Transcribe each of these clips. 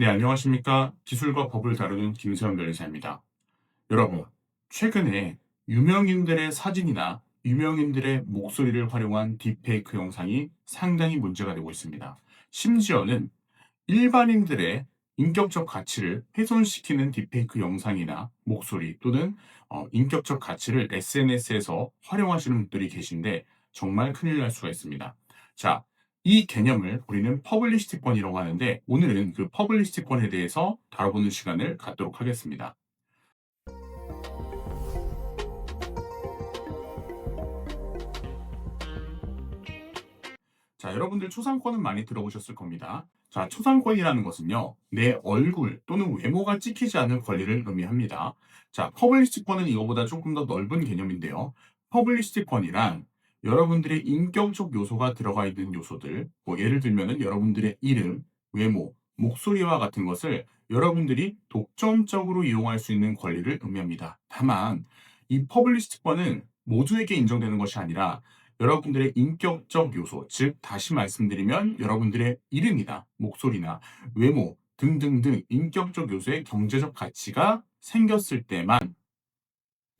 네, 안녕하십니까. 기술과 법을 다루는 김세현 변호사입니다. 여러분, 최근에 유명인들의 사진이나 유명인들의 목소리를 활용한 딥페이크 영상이 상당히 문제가 되고 있습니다. 심지어는 일반인들의 인격적 가치를 훼손시키는 딥페이크 영상이나 목소리 또는 어, 인격적 가치를 SNS에서 활용하시는 분들이 계신데 정말 큰일 날 수가 있습니다. 자, 이 개념을 우리는 퍼블리시티권이라고 하는데 오늘은 그 퍼블리시티권에 대해서 다뤄보는 시간을 갖도록 하겠습니다. 자, 여러분들 초상권은 많이 들어보셨을 겁니다. 자, 초상권이라는 것은요, 내 얼굴 또는 외모가 찍히지 않을 권리를 의미합니다. 자, 퍼블리시티권은 이거보다 조금 더 넓은 개념인데요. 퍼블리시티권이란 여러분들의 인격적 요소가 들어가 있는 요소들, 뭐 예를 들면은 여러분들의 이름, 외모, 목소리와 같은 것을 여러분들이 독점적으로 이용할 수 있는 권리를 의미합니다. 다만 이 퍼블리시티권은 모두에게 인정되는 것이 아니라 여러분들의 인격적 요소, 즉 다시 말씀드리면 여러분들의 이름이나 목소리나 외모 등등등 인격적 요소의 경제적 가치가 생겼을 때만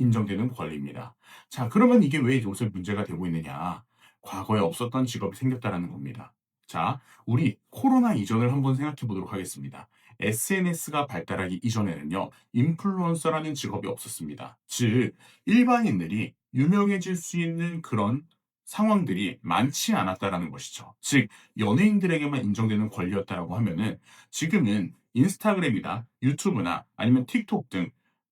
인정되는 권리입니다. 자, 그러면 이게 왜 요새 문제가 되고 있느냐? 과거에 없었던 직업이 생겼다라는 겁니다. 자, 우리 코로나 이전을 한번 생각해 보도록 하겠습니다. SNS가 발달하기 이전에는요, 인플루언서라는 직업이 없었습니다. 즉, 일반인들이 유명해질 수 있는 그런 상황들이 많지 않았다라는 것이죠. 즉, 연예인들에게만 인정되는 권리였다라고 하면은 지금은 인스타그램이나 유튜브나 아니면 틱톡 등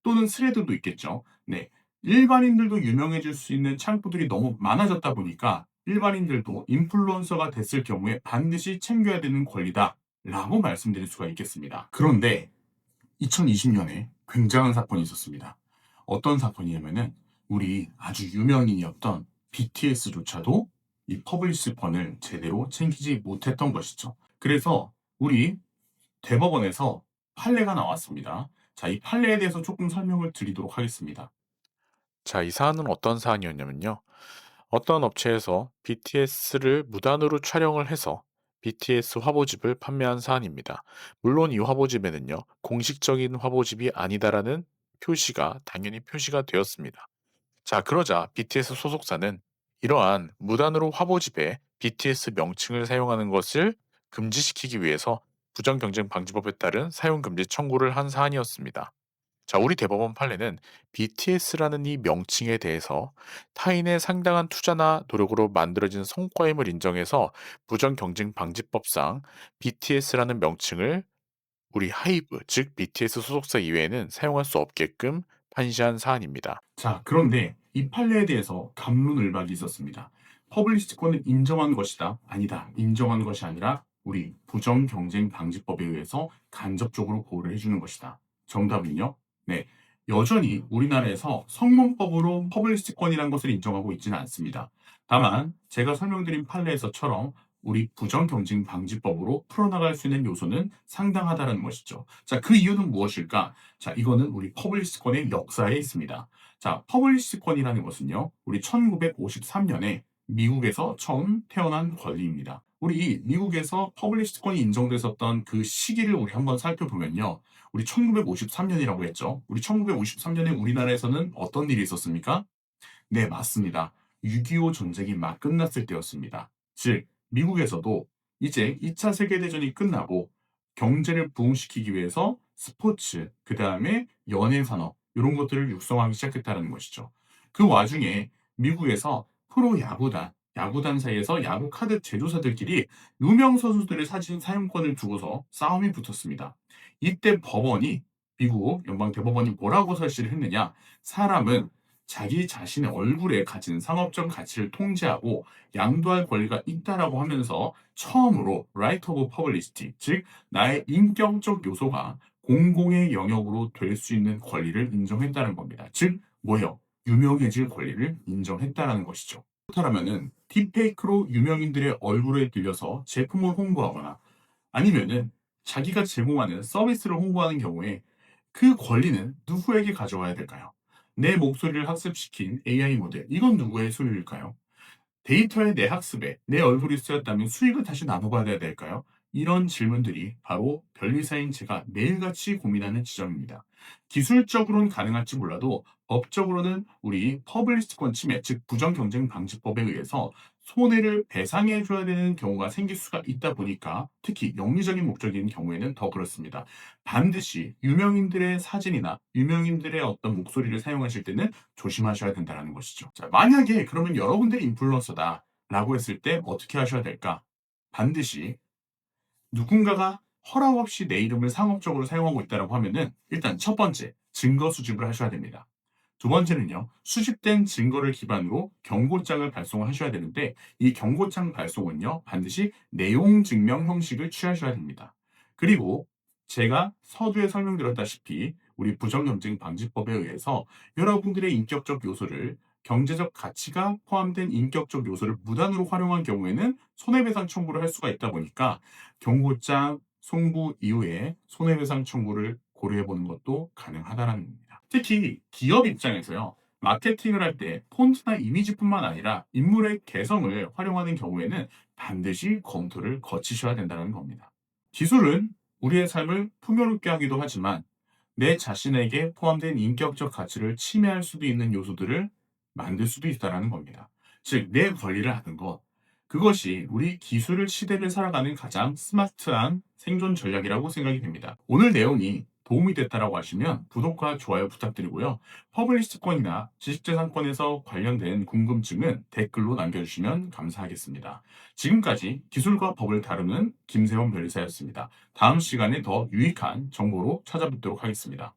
또는 스레드도 있겠죠. 네. 일반인들도 유명해질 수 있는 창구들이 너무 많아졌다 보니까 일반인들도 인플루언서가 됐을 경우에 반드시 챙겨야 되는 권리다. 라고 말씀드릴 수가 있겠습니다. 그런데 2020년에 굉장한 사건이 있었습니다. 어떤 사건이냐면은 우리 아주 유명인이었던 BTS조차도 이 퍼블리시권을 제대로 챙기지 못했던 것이죠. 그래서 우리 대법원에서 판례가 나왔습니다. 자, 이 판례에 대해서 조금 설명을 드리도록 하겠습니다. 자, 이 사안은 어떤 사안이었냐면요. 어떤 업체에서 BTS를 무단으로 촬영을 해서 BTS 화보집을 판매한 사안입니다. 물론 이 화보집에는요, 공식적인 화보집이 아니다라는 표시가 당연히 표시가 되었습니다. 자, 그러자 BTS 소속사는 이러한 무단으로 화보집에 BTS 명칭을 사용하는 것을 금지시키기 위해서 부정경쟁방지법에 따른 사용금지 청구를 한 사안이었습니다. 자, 우리 대법원 판례는 BTS라는 이 명칭에 대해서 타인의 상당한 투자나 노력으로 만들어진 성과임을 인정해서 부정경쟁방지법상 BTS라는 명칭을 우리 하이브, 즉 BTS 소속사 이외에는 사용할 수 없게끔 판시한 사안입니다. 자, 그런데 이 판례에 대해서 감론을박이 있었습니다. 퍼블리시티권을 인정한 것이다. 아니다. 인정한 것이 아니라 우리 부정 경쟁 방지법에 의해서 간접적으로 보호를 해주는 것이다. 정답은요? 네. 여전히 우리나라에서 성문법으로 퍼블리시티권이라는 것을 인정하고 있지는 않습니다. 다만 제가 설명드린 판례에서처럼 우리 부정경쟁방지법으로 풀어나갈 수 있는 요소는 상당하다는 것이죠. 자, 그 이유는 무엇일까? 자, 이거는 우리 퍼블리시티권의 역사에 있습니다. 자, 퍼블리시티권이라는 것은요, 우리 1953년에 미국에서 처음 태어난 권리입니다. 우리 미국에서 퍼블리시티권이 인정됐었던 그 시기를 우리 한번 살펴보면요. 우리 1953년이라고 했죠. 우리 1953년에 우리나라에서는 어떤 일이 있었습니까? 네, 맞습니다. 6.25 전쟁이 막 끝났을 때였습니다. 즉, 미국에서도 이제 2차 세계대전이 끝나고 경제를 부흥시키기 위해서 스포츠, 그 다음에 연예산업, 이런 것들을 육성하기 시작했다는 것이죠. 그 와중에 미국에서 프로 야구단, 야구단 사이에서 야구 카드 제조사들끼리 유명 선수들의 사진 사용권을 두고서 싸움이 붙었습니다. 이때 법원이 미국 연방 대법원이 뭐라고 설치를 했느냐? 사람은 자기 자신의 얼굴에 가진 상업적 가치를 통제하고 양도할 권리가 있다라고 하면서 처음으로 right of publicity, 즉 나의 인격적 요소가 공공의 영역으로 될 수 있는 권리를 인정했다는 겁니다. 즉 뭐예요? 유명해질 권리를 인정했다라는 것이죠. 그렇다면은 딥페이크로 유명인들의 얼굴에 들려서 제품을 홍보하거나 아니면은 자기가 제공하는 서비스를 홍보하는 경우에 그 권리는 누구에게 가져와야 될까요? 내 목소리를 학습시킨 AI 모델, 이건 누구의 소유일까요? 데이터의 내 학습에 내 얼굴이 쓰였다면 수익을 다시 나눠받아야 될까요? 이런 질문들이 바로 변리사인 제가 매일같이 고민하는 지점입니다. 기술적으로는 가능할지 몰라도 법적으로는 우리 퍼블리스트 권 침해, 즉 부정경쟁 방지법에 의해서 손해를 배상해 줘야 되는 경우가 생길 수가 있다 보니까 특히 영리적인 목적인 경우에는 더 그렇습니다. 반드시 유명인들의 사진이나 유명인들의 어떤 목소리를 사용하실 때는 조심하셔야 된다는 것이죠. 자, 만약에 그러면 여러분들이 인플루언서다 라고 했을 때 어떻게 하셔야 될까? 반드시 누군가가 허락 없이 내 이름을 상업적으로 사용하고 있다고 하면은 일단 첫 번째 증거 수집을 하셔야 됩니다. 두 번째는요, 수집된 증거를 기반으로 경고장을 발송하셔야 되는데, 이 경고장 발송은요, 반드시 내용 증명 형식을 취하셔야 됩니다. 그리고 제가 서두에 설명드렸다시피, 우리 부정경쟁 방지법에 의해서 여러분들의 인격적 요소를 경제적 가치가 포함된 인격적 요소를 무단으로 활용한 경우에는 손해배상 청구를 할 수가 있다 보니까 경고장 송부 이후에 손해배상 청구를 고려해 보는 것도 가능하다라는 겁니다. 특히 기업 입장에서요. 마케팅을 할 때 폰트나 이미지뿐만 아니라 인물의 개성을 활용하는 경우에는 반드시 검토를 거치셔야 된다는 겁니다. 기술은 우리의 삶을 풍요롭게 하기도 하지만 내 자신에게 포함된 인격적 가치를 침해할 수도 있는 요소들을 만들 수도 있다는 겁니다. 즉, 내 권리를 아는 것. 그것이 우리 기술을 시대를 살아가는 가장 스마트한 생존 전략이라고 생각이 됩니다. 오늘 내용이 도움이 됐다라고 하시면 구독과 좋아요 부탁드리고요. 퍼블리스트권이나 지식재산권에서 관련된 궁금증은 댓글로 남겨주시면 감사하겠습니다. 지금까지 기술과 법을 다루는 김세원 변리사였습니다. 다음 시간에 더 유익한 정보로 찾아뵙도록 하겠습니다.